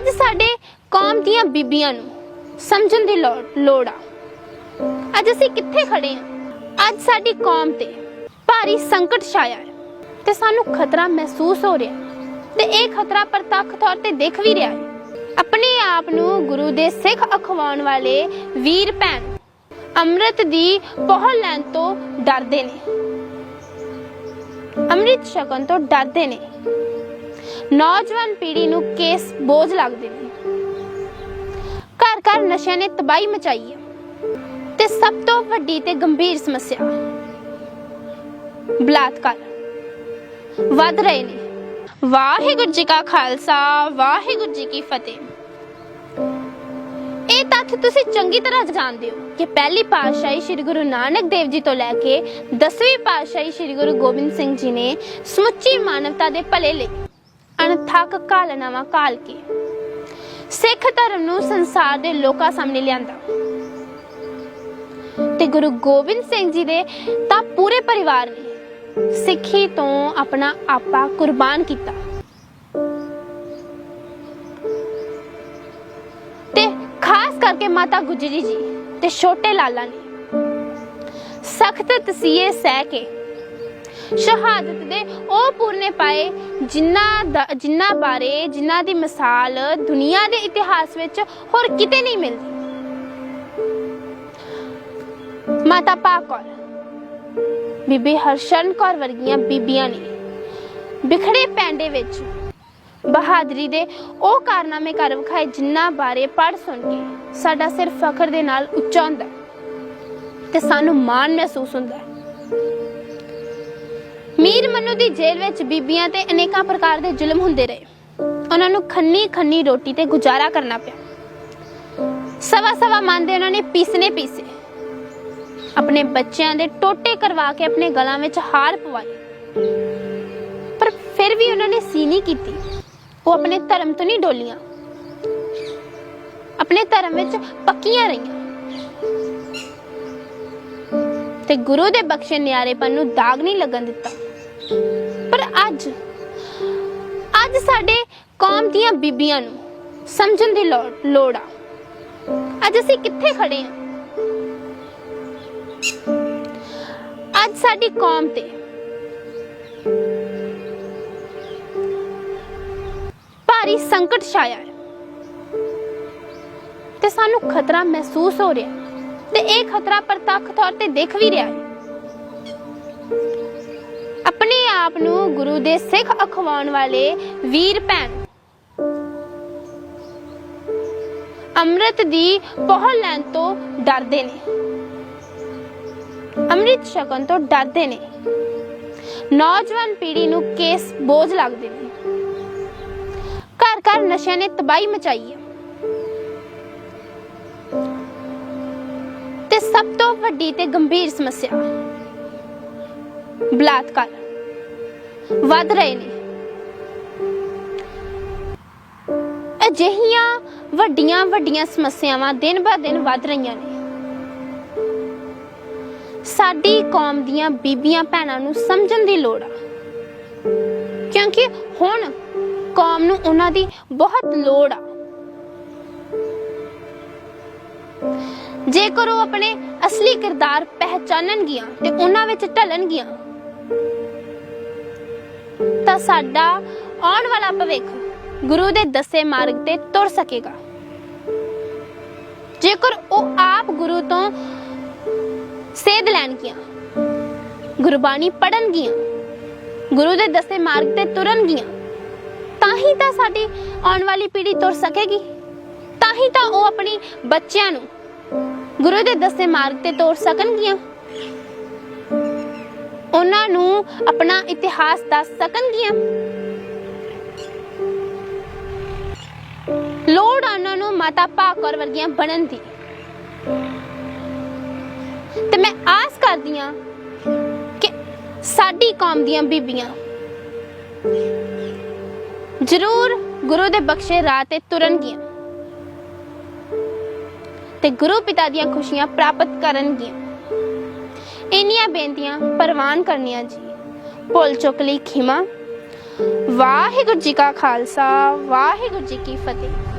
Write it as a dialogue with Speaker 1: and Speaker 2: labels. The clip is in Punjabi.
Speaker 1: ਅੱਜ ਸਾਡੇ ਕੌਮ ਦੀਆਂ ਬੀਬੀਆਂ ਨੂੰ ਸਮਝਣ ਦੀ ਲੋੜ ਲੋੜ ਆ। ਅੱਜ ਅਸੀਂ ਕਿੱਥੇ ਖੜੇ ਹਾਂ ਅੱਜ ਸਾਡੀ ਕੌਮ ਤੇ ਭਾਰੀ ਸੰਕਟ ਛਾਇਆ ਹੈ ਤੇ ਸਾਨੂੰ ਖਤਰਾ ਮਹਿਸੂਸ ਹੋ ਰਿਹਾ ਤੇ ਇਹ ਖਤਰਾ ਪ੍ਰਤੱਖ ਤੌਰ ਤੇ ਦਿਖ ਵੀ ਰਿਹਾ ਹੈ। ਆਪਣੇ ਆਪ ਨੂੰ ਗੁਰੂ ਦੇ ਸਿੱਖ ਅਖਵਾਉਣ ਵਾਲੇ ਵੀਰ ਭੈਣ ਅੰਮ੍ਰਿਤ ਦੀ ਪਹੁਲ ਲੈਣ ਤੋਂ ਡਰਦੇ ਨੇ। ਅੰਮ੍ਰਿਤ ਛਕਣ ਤੋਂ ਡਰਦੇ ਨੇ। ਨੌਜਵਾਨ ਪੀੜ੍ਹੀ ਨੂੰ ਕੇਸ ਬੋਝ ਲੱਗਦੇ ਨੇ। ਘਰ ਘਰ ਨਸ਼ਿਆਂ ਨੇ ਤਬਾਹੀ ਮਚਾਈ ਹੈ। ਤੇ ਸਭ ਤੋਂ ਵੱਡੀ ਤੇ ਗੰਭੀਰ ਸਮੱਸਿਆ ਬਲਾਤਕਾਰ। ਵੱਧ ਰਹੇ ਨੇ। ਵਾਹਿਗੁਰੂ ਜੀ ਕਾ ਖਾਲਸਾ, ਵਾਹਿਗੁਰੂ ਜੀ ਕੀ ਫਤਿਹ। ਇਹ ਤੱਥ ਤੁਸੀਂ ਚੰਗੀ ਤਰ੍ਹਾਂ ਜਾਣਦੇ ਹੋ ਕਿ ਪਹਿਲੀ ਪਾਤਸ਼ਾਹੀ ਸ੍ਰੀ ਗੁਰੂ ਨਾਨਕ ਦੇਵ ਜੀ ਤੋਂ ਲੈ ਕੇ 10ਵੀਂ ਪਾਤਸ਼ਾਹੀ ਸ੍ਰੀ ਗੁਰੂ ਗੋਬਿੰਦ ਸਿੰਘ ਜੀ ਨੇ ਸਮੁੱਚੀ ਮਾਨਵਤਾ ਦੇ ਭਲੇ ਲਈ ਅਣਥੱਕ ਕਾਲਨਾਵਾ ਕਾਲ ਕੇ ਸਿੱਖ ਧਰਮ ਨੂੰ ਸੰਸਾਰ ਦੇ ਲੋਕਾਂ ਸਾਹਮਣੇ ਲਿਆਂਦਾ। ਤੇ ਗੁਰੂ ਗੋਬਿੰਦ ਸਿੰਘ ਜੀ ਦੇ ਤਾਂ ਪੂਰੇ ਪਰਿਵਾਰ ਨੇ ਸਿੱਖੀ ਤੋਂ ਆਪਣਾ ਆਪਾ ਕੁਰਬਾਨ ਕੀਤਾ। ਤੇ ਖਾਸ ਕਰਕੇ ਮਾਤਾ ਗੁਜਰੀ ਜੀ ਤੇ ਛੋਟੇ ਲਾਲਾ ਨੇ ਸਖਤ ਤਸੀਹੇ ਸਹਿ ਕੇ ਸ਼ਹਾਦਤ ਦੇ ਉਹ ਪੂਰਨੇ ਪਾਏ ਜਿਨ੍ਹਾਂ ਜਿਨ੍ਹਾਂ ਬਾਰੇ ਜਿਨ੍ਹਾਂ ਦੀ ਮਿਸਾਲ ਦੁਨੀਆ ਦੇ ਇਤਿਹਾਸ ਵਿੱਚ ਹੋਰ ਕਿਤੇ ਨਹੀਂ ਮਿਲਦੀ। ਮਾਤਾ ਪਾਕ ਬੀਬੀ ਹਰਸ਼ਨ ਕੌਰ ਵਰਗੀਆਂ ਬੀਬੀਆਂ ਨੇ ਵਿਖੜੇ ਪੈਂਡੇ ਵਿੱਚ ਬਹਾਦਰੀ ਦੇ ਉਹ ਕਾਰਨਾਮੇ ਕਰ ਵਿਖਾਏ ਜਿਨ੍ਹਾਂ ਬਾਰੇ ਪੜ੍ਹ ਸੁਣ ਕੇ ਸਾਡਾ ਸਿਰ ਫਖਰ ਦੇ ਨਾਲ ਉੱਚਾ ਹੁੰਦਾ ਤੇ ਸਾਨੂੰ ਮਾਣ ਮਹਿਸੂਸ ਹੁੰਦਾ ਮੀਰ ਮਨੂ ਦੀ ਜੇਲ੍ਹ ਵਿੱਚ ਬੀਬੀਆਂ ਤੇ ਅਨੇਕਾਂ ਪ੍ਰਕਾਰ ਦੇ ਜ਼ੁਲਮ ਹੁੰਦੇ ਰਹੇ। ਉਹਨਾਂ ਨੂੰ ਖੰਨੀ ਖੰਨੀ ਰੋਟੀ ਤੇ ਗੁਜ਼ਾਰਾ ਕਰਨਾ ਪਿਆ। ਸਵਾ ਸਵਾ ਮੰਨਦੇ ਉਹਨਾਂ ਨੇ ਪੀਸਨੇ ਪੀਸੇ। ਆਪਣੇ ਬੱਚਿਆਂ ਦੇ ਟੋਟੇ ਕਰਵਾ ਕੇ ਆਪਣੇ ਗਲਾਂ ਵਿੱਚ ਹਾਰ ਪਵਾਈ। ਪਰ ਫਿਰ ਵੀ ਉਹਨਾਂ ਨੇ ਸੀ ਨਹੀਂ ਕੀਤੀ। ਉਹ ਆਪਣੇ ਧਰਮ ਤੋਂ ਨਹੀਂ ਡੋਲੀਆਂ। ਆਪਣੇ ਧਰਮ ਵਿੱਚ ਪੱਕੀਆਂ ਰਹੀਆਂ। ਤੇ ਗੁਰੂ ਦੇ ਬਖਸ਼ੇ ਨਿਆਰੇਪਨ ਨੂੰ ਦਾਗ ਨਹੀਂ ਲੱਗਣ ਦਿੱਤਾ। ਪਰ ਅੱਜ ਅੱਜ ਸਾਡੇ ਕੌਮ ਦੀਆਂ ਬੀਬੀਆਂ ਨੂੰ ਸਮਝਣ ਦੀ ਲੋੜ ਲੋੜ ਆ। ਅੱਜ ਅਸੀਂ ਕਿੱਥੇ ਖੜੇ ਹਾਂ ਅੱਜ ਸਾਡੀ ਕੌਮ ਤੇ ਭਾਰੀ ਸੰਕਟ ਛਾਇਆ ਹੈ ਤੇ ਸਾਨੂੰ ਖਤਰਾ ਮਹਿਸੂਸ ਹੋ ਰਿਹਾ ਤੇ ਇਹ ਖਤਰਾ ਪ੍ਰਤੱਖ ਤੌਰ ਤੇ ਦੇਖ ਵੀ ਰਿਹਾ ਹੈ। ਆਪਣੇ ਆਪ ਨੂੰ ਗੁਰੂ ਦੇ ਸਿੱਖ ਅਖਵਾਉਣ ਵਾਲੇ ਵੀਰ ਭੈਣ। ਅੰਮ੍ਰਿਤ ਦੀ ਪਹੁਲ ਲੈਣ ਤੋਂ ਡਰਦੇ ਨੇ। ਅੰਮ੍ਰਿਤ ਛਕਣ ਤੋਂ ਡਰਦੇ ਨੇ। ਨੌਜਵਾਨ ਪੀੜ੍ਹੀ ਨੂੰ ਕੇਸ ਬੋਝ ਲੱਗਦੇ ਨੇ। ਘਰ ਘਰ ਨਸ਼ਿਆਂ ਨੇ ਤਬਾਹੀ ਮਚਾਈ ਹੈ। ਤੇ ਸਭ ਤੋਂ ਵੱਡੀ ਤੇ ਗੰਭੀਰ ਸਮੱਸਿਆ ਬਲਾਤਕਾਰ। ਵੱਧ ਰਹੇ ਨੇ। ਅਜਿਹੀਆਂ ਵੱਡੀਆਂ ਵੱਡੀਆਂ ਸਮੱਸਿਆਵਾਂ ਦਿਨ ਬਾ ਦਿਨ ਵੱਧ ਰਹੀਆਂ ਨੇ। ਸਾਡੀ ਕੌਮ ਦੀਆਂ ਬੀਬੀਆਂ ਭੈਣਾਂ ਨੂੰ ਸਮਝਣ ਦੀ ਲੋੜ ਆ। ਕਿਉਂਕਿ ਹੁਣ ਕੌਮ ਨੂੰ ਉਹਨਾਂ ਦੀ ਬਹੁਤ ਲੋੜ ਆ। ਜੇਕਰ ਉਹ ਆਪਣੇ ਅਸਲੀ ਕਿਰਦਾਰ ਪਹਿਚਾਨਣਗੀਆਂ ਤੇ ਉਹਨਾਂ ਵਿੱਚ ਢਲਣਗੀਆਂ ਤਾਂ ਸਾਡਾ ਆਉਣ ਵਾਲਾ ਭਵਿੱਖ ਗੁਰੂ ਦੇ ਦੱਸੇ ਮਾਰਗ ਤੇ ਤੁਰ ਸਕੇਗਾ। ਜੇਕਰ ਉਹ ਆਪ ਗੁਰੂ ਤੋਂ ਸੇਧ ਲੈਣਗੀਆਂ ਗੁਰਬਾਣੀ ਪੜਨਗੀਆਂ ਗੁਰੂ ਦੇ ਦੱਸੇ ਮਾਰਗ ਤੇ ਤੁਰਨਗੀਆਂ ਤਾਂ ਹੀ ਤਾਂ ਸਾਡੀ ਆਉਣ ਵਾਲੀ ਪੀੜ੍ਹੀ ਤੁਰ ਸਕੇਗੀ। ਤਾਂ ਹੀ ਤਾਂ ਉਹ ਆਪਣੀ ਬੱਚਿਆਂ ਨੂੰ ਗੁਰੂ ਦੇ ਦੱਸੇ ਮਾਰਗ ਤੇ ਤੋਰ ਸਕਣਗੀਆਂ। ਉਹਨਾਂ ਨੂੰ ਆਪਣਾ ਇਤਿਹਾਸ ਦੱਸ ਸਕਣਗੀਆਂ? ਲੋੜ ਉਹਨਾਂ ਨੂੰ ਮਾਤਾ ਭਾਕਰ ਵਰਗੀਆਂ ਬਣਨ ਦੀ। ਤੇ ਮੈਂ ਆਸ ਕਰਦੀ ਆ ਕਿ ਸਾਡੀ ਕੌਮ ਦੀਆਂ ਬੀਬੀਆਂ ਜ਼ਰੂਰ ਗੁਰੂ ਦੇ ਬਖਸ਼ੇ ਰਾਹ ਤੇ ਤੁਰਨਗੀਆਂ ਤੇ ਗੁਰੂ ਪਿਤਾ ਦੀਆਂ ਖੁਸ਼ੀਆਂ ਪ੍ਰਾਪਤ ਕਰਨਗੀਆਂ। ਇੰਨੀਆਂ ਬੇਨਤੀਆਂ ਪ੍ਰਵਾਨ ਕਰਨੀਆਂ ਜੀ। ਭੁੱਲ ਚੁੱਕ ਲਈ ਖਿਮਾ। ਵਾਹਿਗੁਰੂ ਜੀ ਕਾ ਖਾਲਸਾ, ਵਾਹਿਗੁਰੂ ਜੀ ਕੀ ਫਤਿਹ।